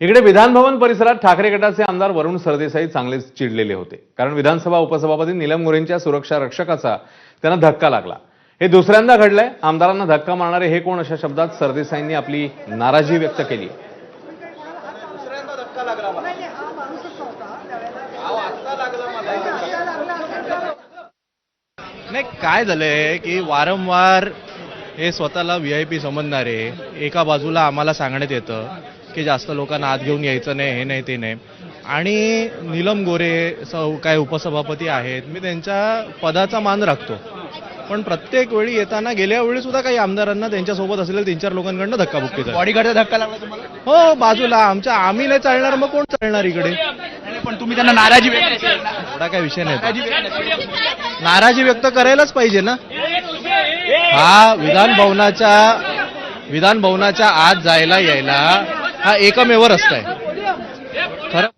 इकडे विधानभवन परिसरात ठाकरे गटाचे आमदार वरुण सरदेसाई चांगलेच चिडलेले होते. कारण विधानसभा उपसभापती नीलम गोरेंच्या सुरक्षा रक्षकाचा त्यांना धक्का लागला. हे दुसऱ्यांदा घडलंय. आमदारांना धक्का मारणारे हे कोण अशा शब्दात सरदेसाईंनी आपली नाराजी व्यक्त केली नाही काय झालंय की वारंवार हे स्वतःला व्ही आय पी समजणारे एका बाजूला आम्हाला सांगण्यात येतं की जास्त लोकांना आत घेऊन यायचं नाही हे नाही ते नाही. आणि नीलम गोरे सौ काय उपसभापती आहेत मी त्यांच्या पदाचा मान राखतो. पण प्रत्येक वेळी येताना गेल्या वेळी सुद्धा काही आमदारांना त्यांच्यासोबत असलेल्या तीन चार लोकांकडनं धक्काबुक्की झाली. बॉडीगार्डचा धक्का लागला तुम्हाला? हो बाजूला आमच्या आम्ही नाही चालणार मग कोण चालणार इकडे? पण तुम्ही त्यांना नाराजी व्यक्त केली. एवढा काय विषय नाही. नाराजी व्यक्त करायलाच पाहिजे ना. हा विधान भवनाच्या विधान भवनाच्या आत जायला यायला हा एकमेव रस्ता आहे. खरं